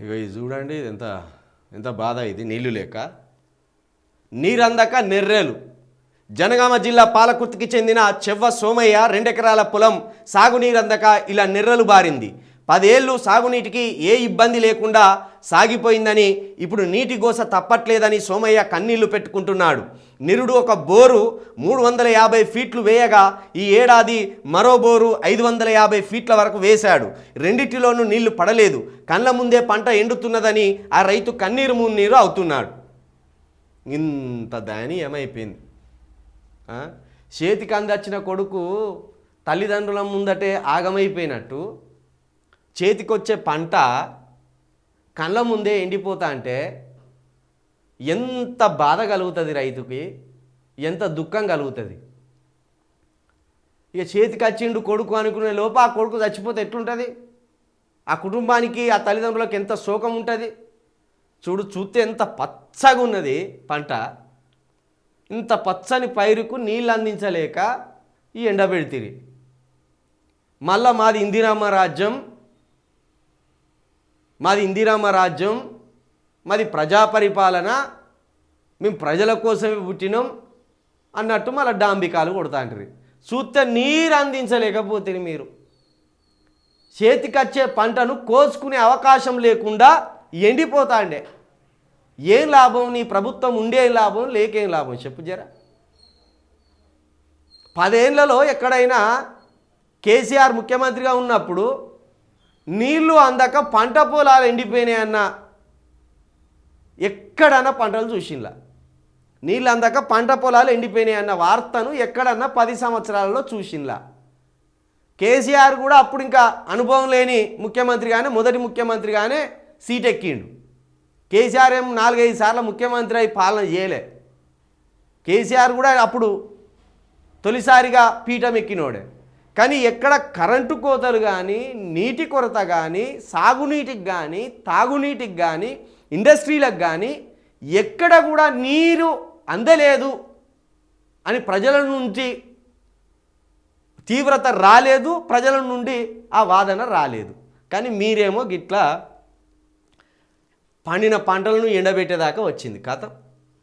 ఇక ఇది చూడండి ఇది ఎంత ఎంత బాధ ఇది నీళ్ళు లేక. నీరందక నెర్రేలు. జనగామ జిల్లా పాలకుర్తికి చెందిన చెవ్వ సోమయ్య రెండెకరాల పొలం సాగునీరందక ఇలా నెర్రలు బారింది. పదేళ్ళు సాగునీటికి ఏ ఇబ్బంది లేకుండా సాగిపోయిందని ఇప్పుడు నీటి గోస తప్పట్లేదని సోమయ్య కన్నీళ్ళు పెట్టుకుంటున్నాడు. నిరుడు ఒక బోరు మూడు వందల యాభై ఫీట్లు వేయగా ఈ ఏడాది మరో బోరు ఐదు వందల యాభై ఫీట్ల వరకు వేశాడు. రెండిటిలోనూ నీళ్ళు పడలేదు. కళ్ళ ముందే పంట ఎండుతున్నదని ఆ రైతు కన్నీరు మున్నీరు అవుతున్నాడు. ఇంత దయనీయమైపోయింది ఆ? చేతికి అందచ్చిన కొడుకు తల్లిదండ్రుల ముందటే ఆగమైపోయినట్టు చేతికొచ్చే పంట కళ్ళ ముందే ఎండిపోతా అంటే ఎంత బాధ కలుగుతుంది రైతుకి ఎంత దుఃఖం కలుగుతుంది. ఇక చేతికి వచ్చిండు కొడుకు అనుకునే లోపు ఆ కొడుకు చచ్చిపోతే ఎట్లుంటుంది? ఆ కుటుంబానికి ఆ తల్లిదండ్రులకు ఎంత శోకం ఉంటుంది? చూడు చూస్తే ఎంత పచ్చగా ఉన్నది పంట. ఇంత పచ్చని పైరుకు నీళ్ళు అందించలేక ఈ ఎండబెడితిరి. మళ్ళా మాది ఇందిరామ రాజ్యం. మాది ఇందిరామ రాజ్యం మాది ప్రజా పరిపాలన మేము ప్రజల కోసమే పుట్టినాం అన్నట్టు మళ్ళీ డాంబికాలు కొడతాంటారు చూస్తే నీరు అందించలేకపోతే మీరు. చేతికొచ్చే పంటను కోసుకునే అవకాశం లేకుండా ఎండిపోతాండే ఏం లాభం? నీ ప్రభుత్వం ఉండే లాభం? లేకేం లాభం? చెప్పు జరా. పదేళ్ళలో ఎక్కడైనా కేసీఆర్ ముఖ్యమంత్రిగా ఉన్నప్పుడు నీళ్ళు అందక పంట పొలాలు ఎండిపోయినాయి అన్న ఎక్కడన్నా పంటలు చూసింలా నీళ్ళు అందక పంట పొలాలు ఎండిపోయినాయి అన్న వార్తను ఎక్కడన్నా పది సంవత్సరాలలో చూసింలా కేసీఆర్ కూడా అప్పుడు ఇంకా అనుభవం లేని ముఖ్యమంత్రిగానే మొదటి ముఖ్యమంత్రిగానే సీట్ ఎక్కిండు కేసీఆర్ ఏం నాలుగైదు సార్లు ముఖ్యమంత్రి అయి పాలన చేయలే. కేసీఆర్ కూడా అప్పుడు తొలిసారిగా పీఠం ఎక్కినోడే. కానీ ఎక్కడ కరెంటు కోతలు కానీ నీటి కొరత కానీ సాగునీటికి కానీ తాగునీటికి కానీ ఇండస్ట్రీలకు కానీ ఎక్కడ కూడా నీరు అందలేదు అని ప్రజల నుంచి తీవ్రత రాలేదు ప్రజల నుండి ఆ వాదన రాలేదు. కానీ మీరేమో గిట్లా పండిన పంటలను ఎండబెట్టేదాకా వచ్చింది కథ